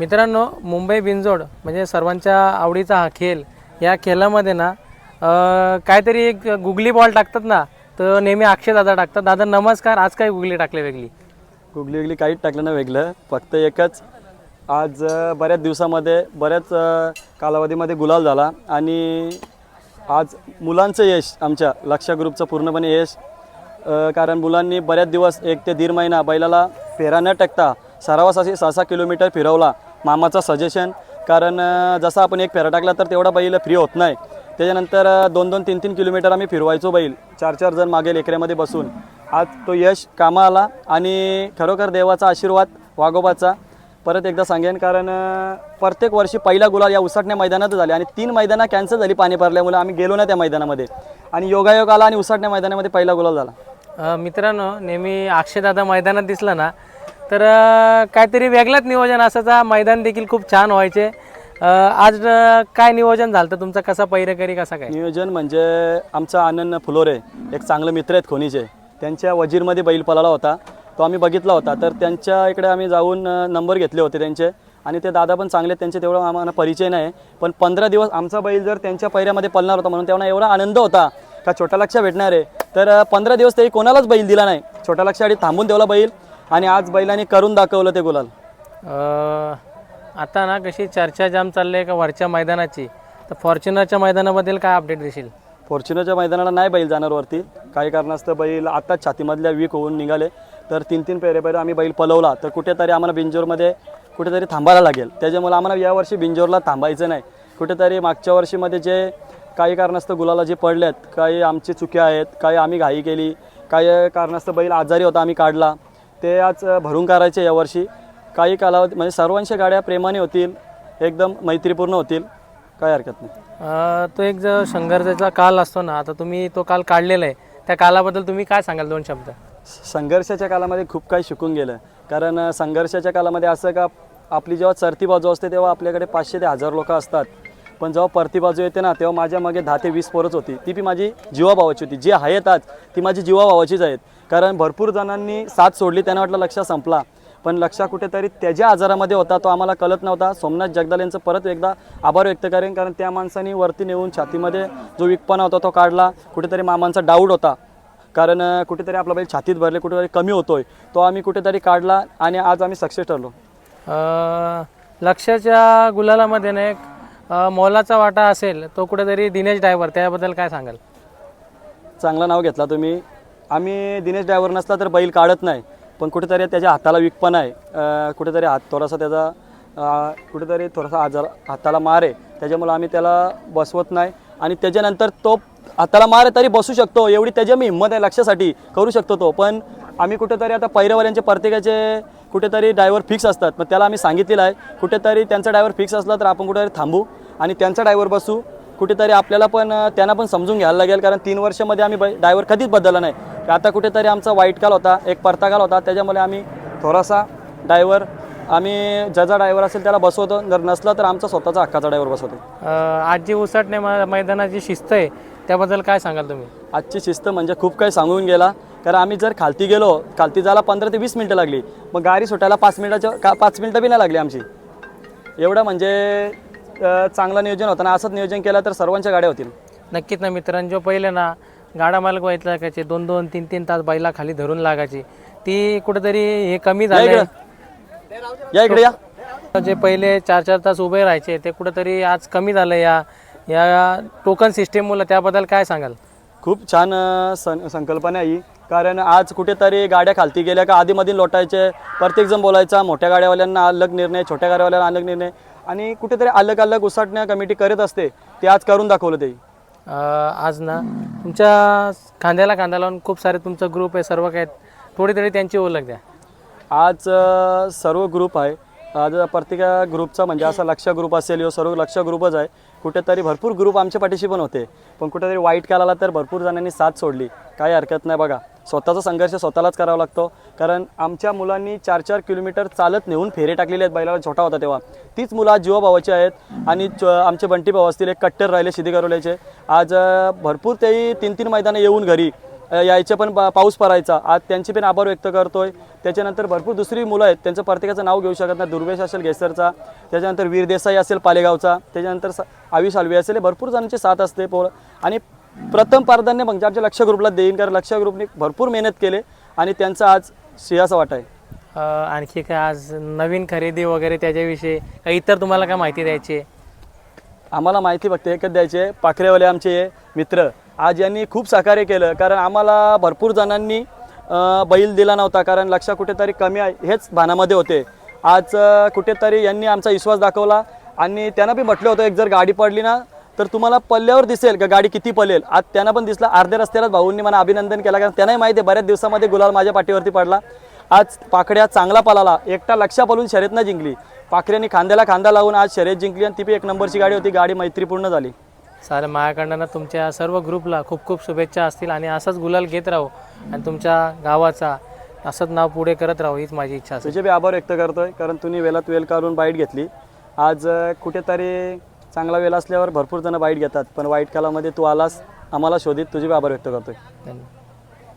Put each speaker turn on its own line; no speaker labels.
मित्रांनो मुंबई बिनजोड म्हणजे सर्वांच्या आवडीचा हा खेळ या खेळामध्ये ना काहीतरी एक गुगली बॉल टाकतात ना तर नेहमी अक्षय दादा टाकतात. दादा नमस्कार. आज काय गुगली टाकले वेगळी?
गुगली गुगली काहीच टाकलं ना वेगळं. फक्त एकच. आज बऱ्याच दिवसामध्ये बऱ्याच कालावधीमध्ये गुलाल झाला. आणि आज मुलांचं यश आमच्या लक्ष ग्रुपचं पूर्णपणे यश. कारण मुलांनी बऱ्याच दिवस एक ते दीड महिना बैलाला फेरा न टाकता सरावासाठी सहा सहा किलोमीटर फिरवला. मामाचं सजेशन कारण जसं जसा आपण एक फेरा टाकला तर तेवढा बैल फ्री होत नाही. त्याच्यानंतर दोन दोन तीन तीन किलोमीटर आम्ही फिरवायचो बैल. चार चार जण मागे लेकऱ्यामध्ये बसून. आज तो यश कामा आला आणि खरोखर देवाचा आशीर्वाद वाघोबाचा. परत एकदा सांगेन कारण प्रत्येक वर्षी पहिला गुलाल या उसाटण्या मैदानात झाले आणि तीन मैदानं कॅन्सल झाली पाणी भरल्यामुळे आम्ही गेलो ना त्या मैदानामध्ये. आणि योगायोग आला आणि उसाटण्या मैदानामध्ये पहिला गुलाल झाला.
मित्रांनो नेहमी अक्षय दादा मैदानात दिसला ना तर काहीतरी वेगळंच नियोजन असायचा. मैदान देखील खूप छान व्हायचे. आज काय नियोजन झालं तर तुमचा? कसा पैरेकरी कसा काय?
नियोजन म्हणजे आमचा आनंद फुलोरे एक चांगले मित्र आहेत खोनीचे. त्यांच्या वजीरमध्ये बैल पळाला होता. तो आम्ही बघितला होता. तर त्यांच्या इकडे आम्ही जाऊन नंबर घेतले होते त्यांचे. आणि ते दादा पण चांगले त्यांचे तेवढं आम्हाला परिचय नाही. पण पंधरा दिवस आमचा बैल जर त्यांच्या पैऱ्यामध्ये पळणार होता म्हणून तेव्हा एवढा आनंद होता का छोटा लक्ष भेटणार आहे. तर पंधरा दिवस तरी कोणालाच बैल दिला नाही. छोटा लक्षासाठी थांबून ठेवला बैल. आणि आज बैलाने करून दाखवलं ते गुलाल.
अं, आता ना कशी चर्चा जाम चालली आहे का वरच्या मैदानाची. तर फॉर्च्युनरच्या मैदानाबद्दल काय अपडेट देशील?
फॉर्च्युनरच्या मैदानाला नाही बैल जाणार वरती. काही कारणास्तव बैल आत्ताच छातीमधल्या वीक होऊन निघाले. तर तीन तीन पेरे पेरे आम्ही बैल पलवला. तर कुठेतरी आम्हाला बिंजोरमध्ये कुठेतरी थांबायला लागेल. त्याच्यामुळे आम्हाला यावर्षी बिंजोरला थांबायचं नाही. कुठेतरी मागच्या वर्षीमध्ये जे काही कारणास्तव गुलाला जे पडल्यात काही आमची चुक्या आहेत काही आम्ही घाई केली काही कारणास्तव बैल आजारी होता आम्ही काढला. ते आज भरून काढायचे यावर्षी. काही कालावधी म्हणजे सर्वांच्या गाड्या प्रेमाने होतील एकदम मैत्रीपूर्ण होतील. काही हरकत नाही.
तो एक जो संघर्षाचा काल असतो ना आता तुम्ही तो काल काढलेला आहे. त्या कालाबद्दल तुम्ही काय सांगाल दोन शब्द?
संघर्षाच्या कालामध्ये खूप काही शिकून गेलं. कारण संघर्षाच्या कालामध्ये असं का आपली जेव्हा चरती बाजू असते तेव्हा आपल्याकडे पाचशे ते हजार लोक असतात. पण जेव्हा परती बाजू येते ना तेव्हा माझ्या मागे दहा ते वीस पोरच होती. ती बी माझी जीवाभावाची होती. जी आहेत आज ती माझी जीवाभावाचीच आहेत. कारण भरपूर जणांनी साथ सोडली त्यांना वाटलं लक्ष संपला. पण लक्षा कुठेतरी त्याच्या आजारामध्ये होता तो आम्हाला कळत नव्हता. सोमनाथ जगदाल यांचं परत एकदा आभार व्यक्त करेन कारण त्या माणसाने वरती नेऊन छातीमध्ये जो विकपणा होता तो काढला. कुठेतरी मामांचा डाऊट होता. कारण कुठेतरी आपला बैल छातीत भरले कुठेतरी कमी होतोय. तो आम्ही कुठेतरी काढला आणि आज आम्ही सक्सेस ठरलो.
लक्षाच्या गुलालामध्ये ना एक मोलाचा वाटा असेल तो कुठेतरी दिनेश ड्रायव्हर त्याबद्दल काय सांगाल?
चांगलं नाव घेतला तुम्ही. आम्ही दिनेश ड्रायव्हर नसला तर बैल काढत नाही पण कुठेतरी त्याच्या हाताला विकपण आहे. कुठेतरी हात थोडासा त्याचा कुठेतरी थोडासा आजार हाताला मार आहे. त्याच्यामुळं आम्ही त्याला बसवत नाही. आणि त्याच्यानंतर तो हाताला मार आहे तरी बसू शकतो. एवढी त्याची मी हिंमत आहे लक्षासाठी करू शकतो तो. पण आम्ही कुठेतरी आता पैरवाल्यांचे प्रत्येकाचे कुठेतरी ड्रायव्हर फिक्स असतात. मग त्याला आम्ही सांगितलेलं आहे कुठेतरी त्यांचा ड्रायव्हर फिक्स असला तर आपण कुठेतरी थांबू आणि त्यांचा ड्रायव्हर बसू. कुठेतरी आपल्याला पण त्यांना पण समजून घ्यायला लागेल कारण तीन वर्षामध्ये आम्ही ड्रायव्हर कधीच बदलला नाही. आता कुठेतरी आमचा वाईट काल होता एक परता काल होता त्याच्यामुळे आम्ही थोडासा ड्रायव्हर आम्ही ज्याचा ड्रायव्हर असेल त्याला बसवतो. जर नसला तर आमचा स्वतःचा हक्काचा ड्रायव्हर बसवतो.
आज जी उसटणे मैदानाची शिस्त आहे त्याबद्दल काय सांगाल तुम्ही?
आजची शिस्त म्हणजे खूप काही सांगून गेला. कारण आम्ही जर खालती गेलो खालती जायला पंधरा ते वीस मिनटं लागली मग गाडी सुटायला पाच मिनटाच्या का पाच मिनटं बी नाही लागली आमची. एवढं म्हणजे चांगलं नियोजन होतं आणि असंच नियोजन केलं तर सर्वांच्या गाड्या होतील.
नक्कीच ना मित्रांनो जो पहिले ना गाडा मालक व्हायला लागायचे दोन दोन तीन तीन तास बैला खाली धरून लागायची. ती कुठेतरी हे कमी झाले
या इकडे या.
जे पहिले चार चार तास उभे राहायचे ते कुठेतरी आज कमी झालं या या टोकन सिस्टीममुळे त्याबद्दल काय सांगाल?
खूप छान सं संकल्पना आहे ही. कारण आज कुठेतरी गाड्या खालती गेल्या का आधीमधी लोटायचे प्रत्येकजण बोलायचा मोठ्या गाड्यावाल्यांना अलग निर्णय छोट्या गाड्यावाल्यांना अलग निर्णय. आणि कुठेतरी अलग अलग उसाटण्या कमिटी करत असते ते आज करून दाखवलं ते.
आज ना तुमच्या खांद्याला खांदा लावून खूप सारे तुमचं ग्रुप आहे सर्व काय थोडी तरी त्यांची ओळख द्या.
आज सर्व ग्रुप आहे. आज प्रत्येक ग्रुपचा म्हणजे असा लक्ष ग्रुप असेल यो सर्व लक्ष ग्रुपच आहे. कुठेतरी भरपूर ग्रुप आमच्या पाठीशी पण होते. पण कुठेतरी वाईट कालाला तर भरपूर जणांनी साथ सोडली. काही हरकत नाही बघा. स्वतःचा संघर्ष स्वतःलाच करावा लागतो. कारण आमच्या मुलांनी चार चार किलोमीटर चालत नेऊन फेरे टाकलेले आहेत. बैलाला छोटा होता तेव्हा. तीच मुलं आज जीवाभावाची आहेत. आणि च- आमचे बंटी भाऊ असतील एक कट्टर राहिले शिदी आज भरपूर तेही तीन तीन मैदानं येऊन घरी यायचे पण पाऊस पडायचा. आज त्यांची पण आभार व्यक्त करतोय. त्याच्यानंतर भरपूर दुसरी मुलं आहेत. त्यांचं प्रत्येकाचं नाव घेऊ शकत नाही. दुर्वेश असेल गेसरचा. त्याच्यानंतर वीर देसाई असेल पालेगावचा. त्याच्यानंतर स- आविष आलवे असेल. भरपूर जणांची साथ असते पोळ आणि प्रथम प्राधान्य म्हणजे आमच्या लक्ष ग्रुपला देईन कारण लक्ष ग्रुपने भरपूर मेहनत केले आणि त्यांचा आज सिंहाचा वाटा आहे.
अ, आणखी काय आज नवीन खरेदी वगैरे त्याच्याविषयी काही इतर तुम्हाला काय माहिती द्यायची आहे?
आम्हाला माहिती फक्त एकच द्यायची आहे पाखरेवाले आमचे मित्र. आज यांनी खूप सहकार्य केलं कारण आम्हाला भरपूर जणांनी अ, बैल दिला नव्हता कारण लक्ष कुठेतरी कमी आहे हेच भानामध्ये होते. आज अ, कुठेतरी यांनी आमचा विश्वास दाखवला आणि त्यांना बी म्हटलं होतं एक जर गाडी पडली ना तर तुम्हाला पल्ल्यावर दिसेल का गाडी किती पलेल? आज त्यांना पण दिसला. अर्ध्या रस्त्यालाच भाऊंनी मला अभिनंदन केलं कारण त्यांनाही माहिती आहे बऱ्याच दिवसामध्ये गुलाल माझ्या पाठीवरती पडला. आज पाकड्या चांगला पळाला एकटा लक्षा पळून शर्यतनं जिंकली. पाखऱ्यांनी खांद्याला खांदा लावून आज शर्यत जिंकली आणि ती बी एक नंबरची गाडी होती. गाडी मैत्रीपूर्ण झाली.
चालेल माझ्याकडनं ना तुमच्या सर्व ग्रुपला खूप खूप शुभेच्छा असतील आणि असंच गुलाल घेत राहू आणि तुमच्या गावाचा असंच नाव पुढे करत राहू हीच माझी इच्छा
तुझे बी आभार व्यक्त करतोय कारण तुम्ही वेळात वेळ काढून बाईट घेतली. आज कुठेतरी चांगला वेळ असल्यावर भरपूर जण वाईट घेतात. पण वाईट कालामध्ये तू आलास आम्हाला शोधित तुझे बी आभार व्यक्त करतोय.
धन्यवाद.